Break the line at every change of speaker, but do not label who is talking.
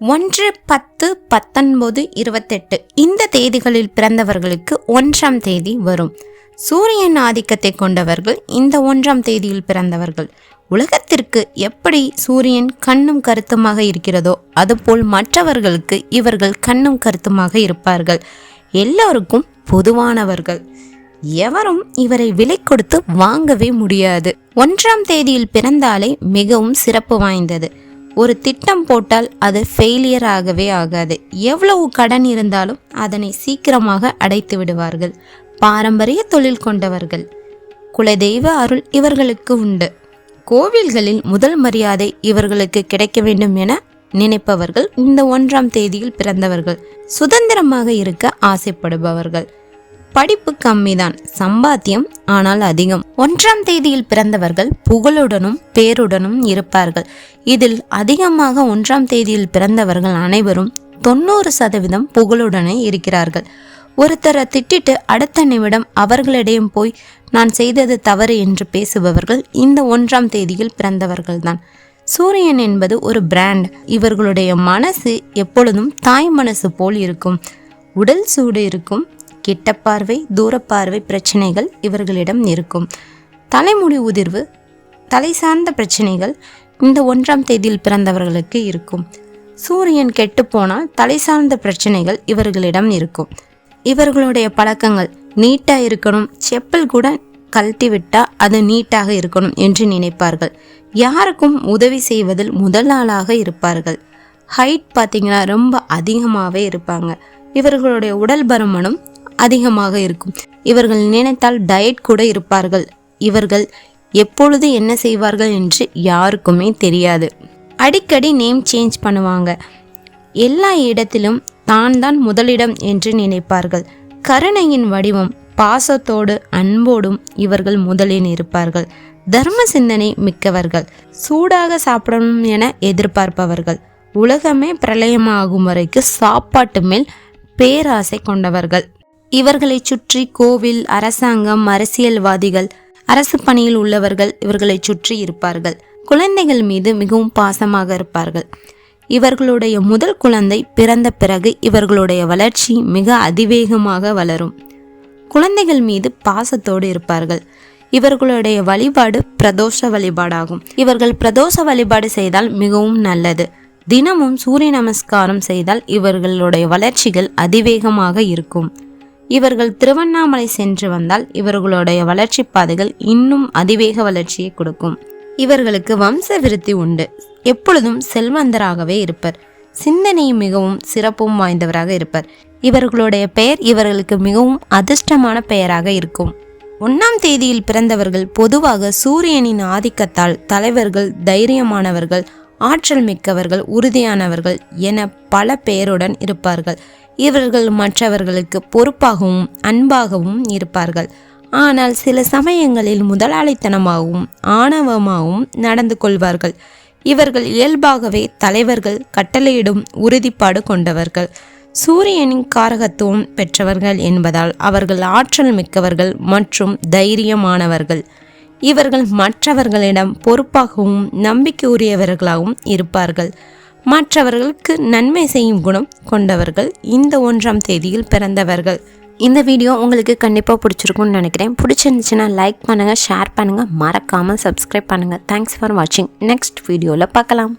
ஒன்று பத்து பத்தொன்பது இருபத்தெட்டு. இந்த தேதிகளில் பிறந்தவர்களுக்கு ஒன்றாம் தேதி வரும். சூரியன் ஆதிக்கத்தை கொண்டவர்கள் இந்த ஒன்றாம் தேதியில் பிறந்தவர்கள். உலகத்திற்கு எப்படி சூரியன் கண்ணும் கருத்துமாக இருக்கிறதோ அதுபோல் மற்றவர்களுக்கு இவர்கள் கண்ணும் கருத்துமாக இருப்பார்கள். எல்லோருக்கும் பொதுவானவர்கள். எவரும் இவரை விலை கொடுத்து வாங்கவே முடியாது. ஒன்றாம் தேதியில் பிறந்தாலே மிகவும் சிறப்பு வாய்ந்தது. ஒரு திட்டம் போட்டால் அது ஃபெயிலியர் ஆகவே ஆகாது. எவ்வளவு கடன் இருந்தாலும் அதனை சீக்கிரமாக அடைத்து விடுவார்கள். பாரம்பரிய தொழில் கொண்டவர்கள். குலதெய்வ அருள் இவர்களுக்கு உண்டு. கோவில்களில் முதல் மரியாதை இவர்களுக்கு கிடைக்க வேண்டும் என நினைப்பவர்கள் இந்த ஒன்றாம் தேதியில் பிறந்தவர்கள். சுதந்திரமாக இருக்க ஆசைப்படுபவர்கள். படிப்பு கம்மிதான் சம்பாத்தியம் ஆனால் அதிகம். ஒன்றாம் தேதியில் பிறந்தவர்கள் புகழுடனும் பேருடனும் இருப்பார்கள். இதில் அதிகமாக ஒன்றாம் தேதியில் பிறந்தவர்கள் அனைவரும் தொண்ணூறு சதவீதம் புகழுடனே இருக்கிறார்கள். ஒருத்தரை திட்டிட்டு அடுத்த நிமிடம் அவர்களிடையும் போய் நான் செய்தது தவறு என்று பேசுபவர்கள் இந்த ஒன்றாம் தேதியில் பிறந்தவர்கள்தான். சூரியன் என்பது ஒரு பிராண்ட். இவர்களுடைய மனசு எப்பொழுதும் தாய் மனசு போல் இருக்கும். உடல் சூடு இருக்கும். கிட்டப்பார்வை தூரப்பார்வை பிரச்சனைகள் இவர்களிடம் இருக்கும். தலைமுடி உதிர்வு தலை சார்ந்த பிரச்சனைகள் இந்த ஒன்றாம் தேதியில் பிறந்தவர்களுக்கு இருக்கும். சூரியன் கெட்டுப்போனால் தலை சார்ந்த பிரச்சனைகள் இவர்களிடம் இருக்கும். இவர்களுடைய பழக்கங்கள் நீட்டாக இருக்கணும் செப்பல் கூட கழட்டி விட்டால் அது நீட்டாக இருக்கணும் என்று நினைப்பார்கள். யாருக்கும் உதவி செய்வதில் முதல் ஆளாக இருப்பார்கள். ஹைட் பார்த்தீங்கன்னா ரொம்ப அதிகமாகவே இருப்பாங்க. இவர்களுடைய உடல் பருமனும் அதிகமாக இருக்கும். இவர்கள் நினைத்தால் டயட் கூட இருப்பார்கள். இவர்கள் எப்பொழுது என்ன செய்வார்கள் என்று யாருக்குமே தெரியாது. அடிக்கடி நேம் சேஞ்ச் பண்ணுவாங்க. எல்லா இடத்திலும் தான் தான் முதலிடம் என்று நினைப்பார்கள். கருணையின் வடிவம் பாசத்தோடு அன்போடும் இவர்கள் முதலில் இருப்பார்கள். தர்ம சிந்தனை மிக்கவர்கள். சூடாக சாப்பிடணும் என எதிர்பார்ப்பவர்கள். உலகமே பிரளயமாகும் வரைக்கு சாப்பாட்டு மேல் பேராசை கொண்டவர்கள். இவர்களை சுற்றி கோவில் அரசாங்கம் அரசியல்வாதிகள் அரசு பணியில் உள்ளவர்கள் இவர்களை சுற்றி இருப்பார்கள். குழந்தைகள் மீது மிகவும் பாசமாக இருப்பார்கள். இவர்களுடைய முதல் குழந்தை பிறந்த பிறகு இவர்களுடைய வளர்ச்சி மிக அதிவேகமாக வளரும். குழந்தைகள் மீது பாசத்தோடு இருப்பார்கள். இவர்களுடைய வழிபாடு பிரதோஷ வழிபாடாகும். இவர்கள் பிரதோஷ வழிபாடு செய்தால் மிகவும் நல்லது. தினமும் சூரிய நமஸ்காரம் செய்தால் இவர்களுடைய வளர்ச்சிகள் அதிவேகமாக இருக்கும். இவர்கள் திருவண்ணாமலை சென்று வந்தால் இவர்களுடைய வளர்ச்சி பாதைகள் இன்னும் அதிவேக வளர்ச்சியை கொடுக்கும். இவர்களுக்கு வம்ச விருத்தி உண்டு. எப்பொழுதும் செல்வந்தராகவே இருப்பர். சிந்தனை மிகவும் சிறப்பும் வாய்ந்தவராக இருப்பர். இவர்களுடைய பெயர் இவர்களுக்கு மிகவும் அதிர்ஷ்டமான பெயராக இருக்கும். ஒன்றாம் தேதியில் பிறந்தவர்கள் பொதுவாக சூரியனின் ஆதிக்கத்தால் தலைவர்கள் தைரியமானவர்கள் ஆற்றல் மிக்கவர்கள் உறுதியானவர்கள் என பல பெயருடன் இருப்பார்கள். இவர்கள் மற்றவர்களுக்கு பொறுப்பாகவும் அன்பாகவும் இருப்பார்கள். ஆனால் சில சமயங்களில் முதலாளித்தனமாகவும் ஆணவமாகவும் நடந்து கொள்வார்கள். இவர்கள் இயல்பாகவே தலைவர்கள் கட்டளையிடும் உறுதிப்பாடு கொண்டவர்கள். சூரியனின் காரகத்துவம் பெற்றவர்கள் என்பதால் அவர்கள் ஆற்றல் மிக்கவர்கள் மற்றும் தைரியமானவர்கள். இவர்கள் மற்றவர்களிடம் பொறுப்பாகவும் நம்பிக்கையுரியவர்களாகவும் இருப்பார்கள். மற்றவர்களுக்கு நன்மை செய்யும் குணம் கொண்டவர்கள் இந்த ஒன்றாம் தேதியில் பிறந்தவர்கள். இந்த வீடியோ உங்களுக்கு கண்டிப்பாக பிடிச்சிருக்கும்னு நினைக்கிறேன். பிடிச்சிருந்துச்சுன்னா லைக் பண்ணுங்கள் ஷேர் பண்ணுங்கள் மறக்காமல் சப்ஸ்கிரைப் பண்ணுங்கள் தேங்க்ஸ் ஃபார் வாட்சிங் நெக்ஸ்ட் வீடியோவில் பார்க்கலாம்.